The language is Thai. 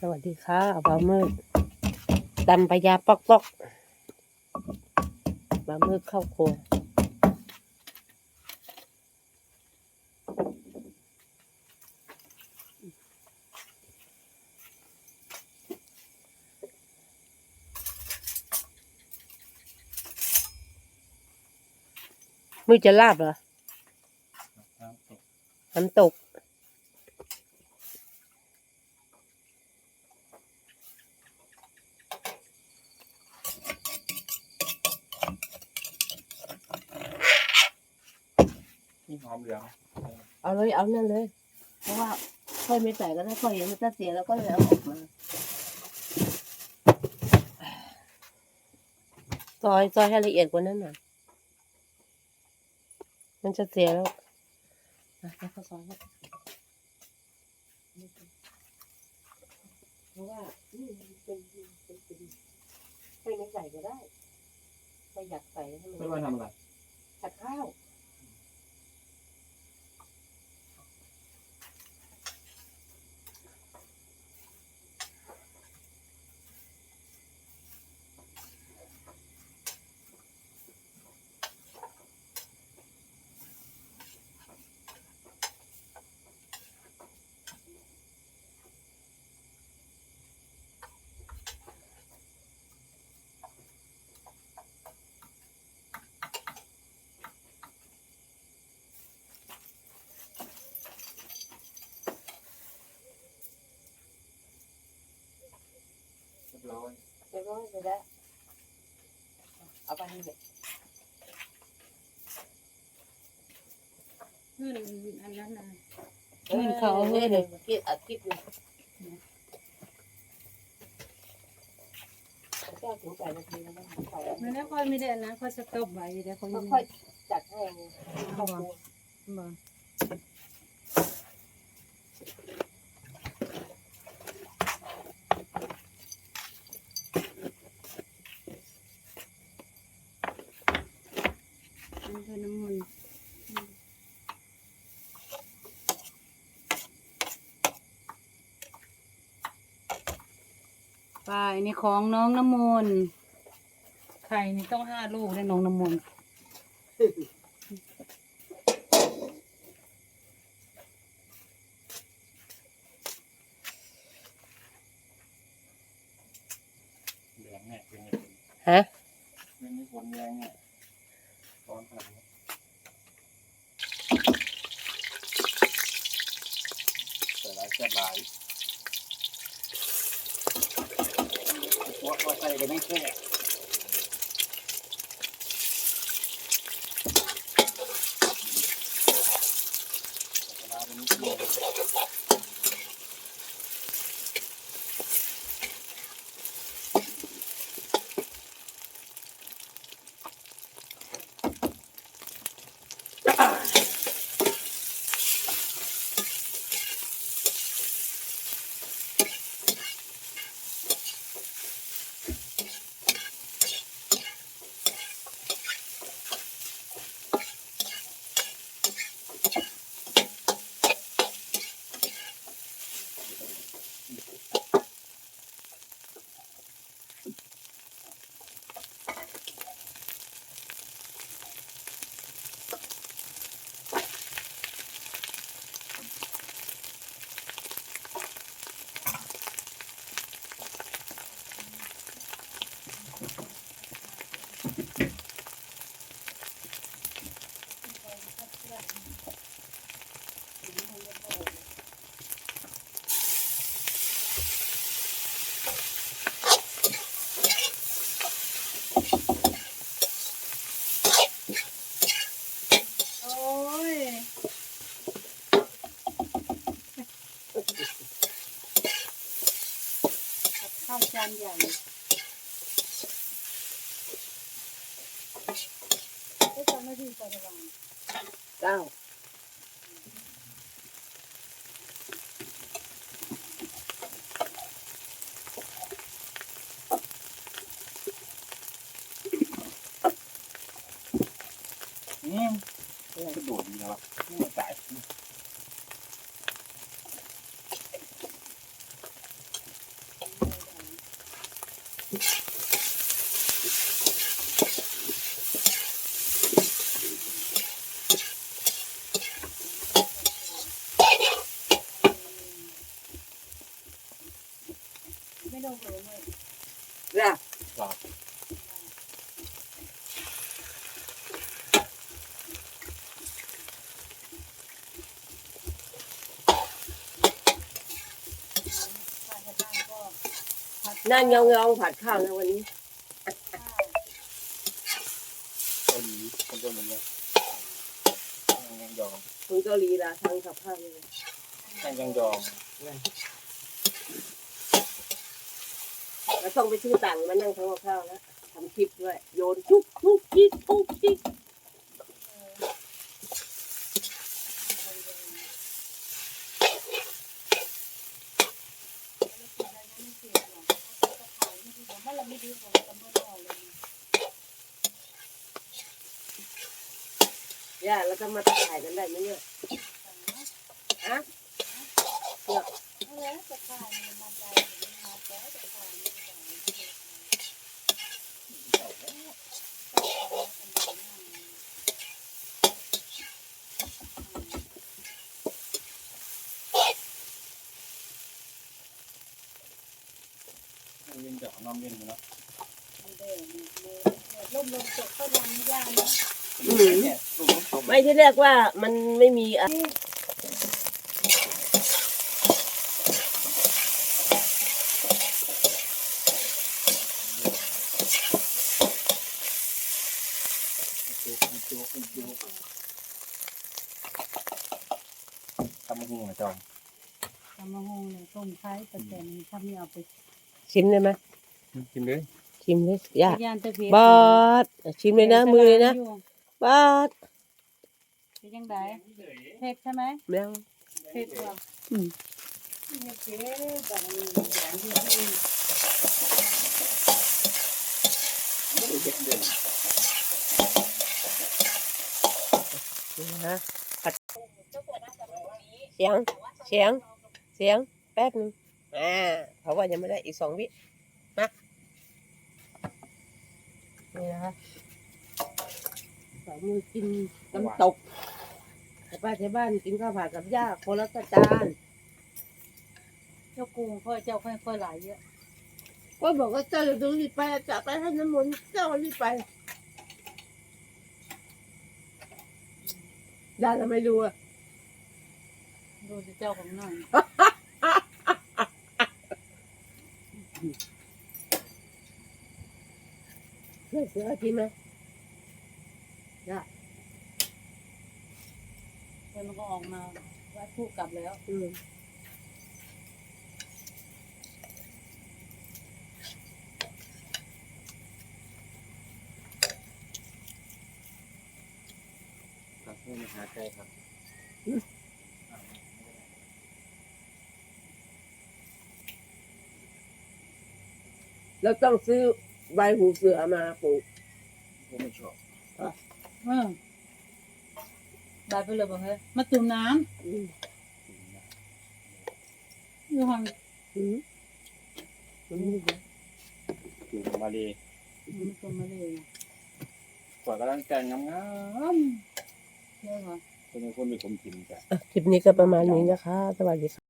สวัสดีค่ะบามืดตำปลายาปอกปอกบามืดเข้าครัวมือจะลาบเหรอน้ำตก หอมเหลืองเอาเลยเอานั่นเลย เพราะว่าค่อยไม่ใส่ก็ได้ค่อยยังไม่จะเสียแล้วก็เลยเอาออกมาซอยซอยให้ละเอียดกว่านั้นหน่อยมันจะเสียแล้วอะแล้วก็ซอยให้เพราะว่านี่มันเป็นเป็นเป็นค่อยไม่ใส่ก็ได้ไม่อยากใส่ให้ไม่มันว่าทำอะไร ร้อยเดี๋ยวก็จะได้เอาไปให้เด็กขึ้นอันนั้นนะเงินเขาเฮ้ยเดี๋ยวคิดอัดคลิปอยู่แก้ถึงแปดนาทีแล้วนะใส่มันแล้วค่อยไม่ได้นนั้นค่อยสต็อปไว้เดี๋ยวค่อยจัดให้เขาบ่อันคือน้ำมัน ไปนี่ของน้องน้ำมนต์ไข่นี่ต้องห้าลูกได้น้องน้ำมนต์เหลืองเนี่ยเป็นไงฮะเป็นมีผลแรงเนี่ยร้อนขนาดนี้ใส่หลายแซ่บหลาย เพราะว่าใส่กันไม่แค่เวลาเป็นนิดเดียว โอ้ย ข้าวจานใหญ่ได้ทำหน้าที่ประจำเก้าอืมกระโดดดีนะครับไม่มาจ่าย เหินเลยน่ะครับข้าวที่บ้านก็ผัดนั่งยองๆผัดข้าวนะวันนี้ข้าวเกาหลีคนตัวเหมือนกันยังยองคนเกาหลีล่ะทางกับข้าวเลยยังยังยอง แล้วต้องไปซื้อตังค์มานั่งทำกับข้าวแล้วทำคลิปด้วยโยนทุกทุกทิกทุกทิกย่าแล้วก็มาถ่ายกันได้ไหมเนี่ยฮะ ยังยองน้ำเย็นอยู่แล้วล่มลมตกก็ยังยากนะอืมเนี่ยลูกน้ำส้มไม่ที่เรียกว่ามันไม่มีอะจุกจุกจุกทำหุ่งจองทำมะฮงเลยต้มไข่แต่แต่มันทำไม่เอาไป ชิมเลยไหมกินเลยชิมเลยย่าย่านตะเพียบาดชิมเลยนะมือเลยนะบาดเป็นยังไงเผ็ดใช่ไหมแมวเผ็ดว่ะอืมเนี่ยเผ็ดแบบนี้อย่างที่ที่นี่นะผัดเสียงเสียงเสียงแป๊บนึง อ่าเพราะว่ายังไม่ได้อีกสองวิมานี่นะคะสองมือกินน้ำตกแต่ป้าที่บ้านกินข้าวผัดกับย่าคนละกระจานเจ้ากุ้งค่อยเจ้าค่อยค่อยหลายเยอะก็บอกว่าเจ้าจะต้องรีบไปจะไปให้น้ำมนต์เจ้ารีบไปย่าจะไม่รู้อะดูสิเจ้าของหน่อย เสือเสือกินไหมแล้วมันก็ออกมาวัดผู้กลับแล้วอืมครับนี่มาหาใจครับ แล้วต้องซื้อใบหูเสือมาปลูกผมไม่ชอบเออได้ไปเลยบอกเฮ้ยมาตุ่มน้อืมำอยู่ห้องอืมมันไม่ดีอยู่มาดีมันตุ่มมาเลยนะกว่ากำลังใจงามเยอะเหรอๆคนเป็นคนมีผมกินจ้ะอะคลิปนี้ก็ประมาณนี้นะคะ สวัสดีค่ะ